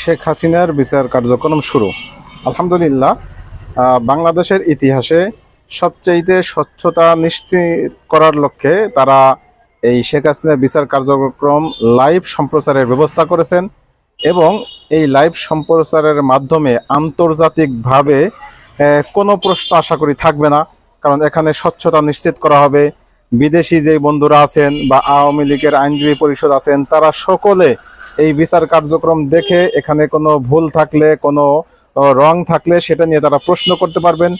শেখ হাসিনার বিচার কার্যক্রম শুরু। আলহামদুলিল্লাহ বাংলাদেশের ইতিহাসে সবচাইতে স্বচ্ছতা নিশ্চিত করার লক্ষ্যে তারা এই শেখ হাসিনার বিচার কার্যক্রম লাইভ সম্প্রচারের ব্যবস্থা করেছেন এবং এই লাইভ সম্প্রচারের মাধ্যমে আন্তর্জাতিকভাবে কোনো প্রশ্ন আশা করি থাকবে না। কারণ এখানে স্বচ্ছতা নিশ্চিত করা হবে। বিদেশি যে বন্ধুরা আছেন বা আওয়ামী লীগের আইনজীবী পরিষদ আছেন, তারা সকলে এই বিচার কার্যক্রম দেখে এখানে কোনো ভুল থাকলে, কোনো রং থাকলে সেটা নিয়ে তারা প্রশ্ন করতে পারবেন।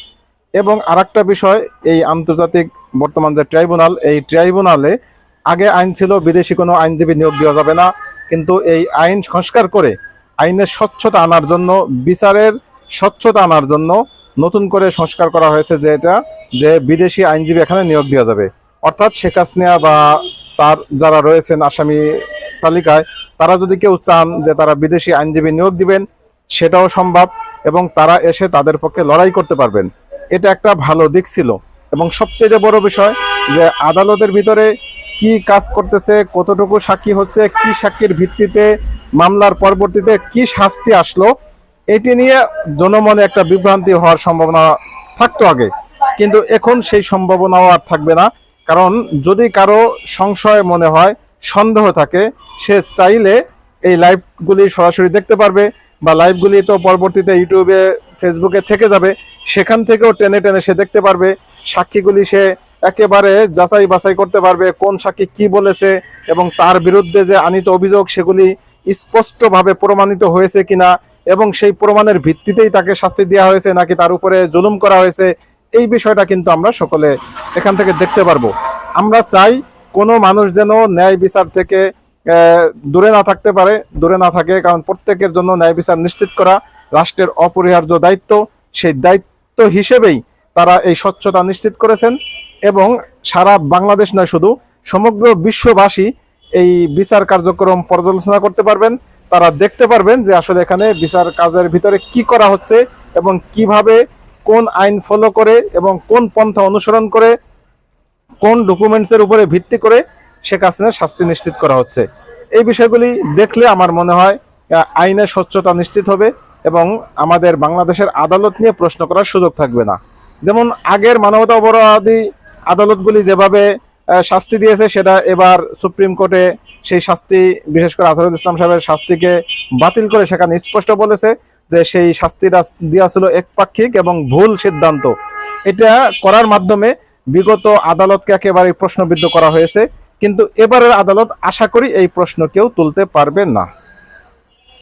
এবং আরেকটা বিষয়, এই আন্তর্জাতিক বর্তমান যে ট্রাইব্যুনাল, এই ট্রাইব্যুনালে আগে আইন ছিল, বিদেশি কোনো আইনজীবী নিয়োগ দেওয়া যাবে না। কিন্তু এই আইন সংস্কার করে, আইনের স্বচ্ছতা আনার জন্য, বিচারের স্বচ্ছতা আনার জন্য নতুন করে সংস্কার করা হয়েছে যে এটা, যে বিদেশি আইনজীবী এখানে নিয়োগ দেওয়া যাবে। অর্থাৎ শেখ হাসিনা বা তার যারা রয়েছেন আসামি তালিকায় তারা যদি কেউ চান যে তারা বিদেশি আইনজীবী নিয়োগ দিবেন, সেটাও সম্ভব এবং তারা এসে তাদের পক্ষে লড়াই করতে পারবেন। এটা একটা ভালো দিক ছিল। এবং সবচেয়ে বড় বিষয় যে আদালতের ভিতরে কি কাজ করতেছে, কতটুকু সাক্ষী হচ্ছে, কি সাক্ষীর ভিত্তিতে মামলার পরবর্তীতে কি শাস্তি আসলো, এটি নিয়ে জনমনে একটা বিভ্রান্তি হওয়ার সম্ভাবনা থাকতো আগে। কিন্তু এখন সেই সম্ভাবনাও আর থাকবে না। কারণ যদি কারও সংশয় মনে হয় সন্দেহ থাকে, সে চাইলে এই লাইভগুলি সরাসরি দেখতে পারবে বা লাইভগুলি তো পরবর্তীতে ইউটিউবে ফেসবুকে থেকে যাবে, সেখান থেকেও টেনে টেনে সে দেখতে পারবে, সাক্ষীগুলি সে একেবারে যাচাই বাছাই করতে পারবে, কোন সাক্ষী কি বলেছে এবং তার বিরুদ্ধে যে আনিত অভিযোগ, সেগুলি স্পষ্টভাবে প্রমাণিত হয়েছে কিনা এবং সেই প্রমাণের ভিত্তিতেই তাকে শাস্তি দেওয়া হয়েছে নাকি তার উপরে জুলুম করা হয়েছে, এই বিষয়টা কিন্তু আমরা সকলে এখান থেকে দেখতে পারব। আমরা চাই কোনো মানুষ যেন ন্যায় বিচার থেকে দূরে না থাকতে পারে, দূরে না থাকে, কারণ প্রত্যেকের জন্য ন্যায় বিচার নিশ্চিত করা রাষ্ট্রের অপরিহার্য দায়িত্ব। সেই দায়িত্ব হিসেবেই তারা এই স্বচ্ছতা নিশ্চিত করেছেন এবং সারা বাংলাদেশ নয় শুধু, সমগ্র বিশ্ববাসী এই বিচার কার্যক্রম পর্যালোচনা করতে পারবেন। তারা দেখতে পারবেন যে আসলে এখানে বিচার কাজের ভিতরে কি করা হচ্ছে এবং কীভাবে কোন আইন ফলো করে এবং কোন পন্থা অনুসরণ করে কোন ডকুমেন্টসের উপরে ভিত্তি করে শেখ হাসিনার শাস্তি নিশ্চিত করা হচ্ছে। এই বিষয়গুলি দেখলে আমার মনে হয় আইনের স্বচ্ছতা নিশ্চিত হবে এবং আমাদের বাংলাদেশের আদালত নিয়ে প্রশ্ন করার সুযোগ থাকবে না। যেমন আগের মানবতা অপরাধী আদালতগুলি যেভাবে শাস্তি দিয়েছে, সেটা এবার সুপ্রিম কোর্টে সেই শাস্তি, বিশেষ করে আজহারুল ইসলাম সাহেবের শাস্তিকে বাতিল করে সেখানে স্পষ্ট বলেছে যে সেই শাস্তিটা দেওয়া ছিল একপাক্ষিক এবং ভুল সিদ্ধান্ত। এটা করার মাধ্যমে বিগত আদালতকে একেবারে প্রশ্নবিদ্ধ করা হয়েছে, কিন্তু এবারের আদালত আশা করি এই প্রশ্ন কেউ তুলতে পারবে না।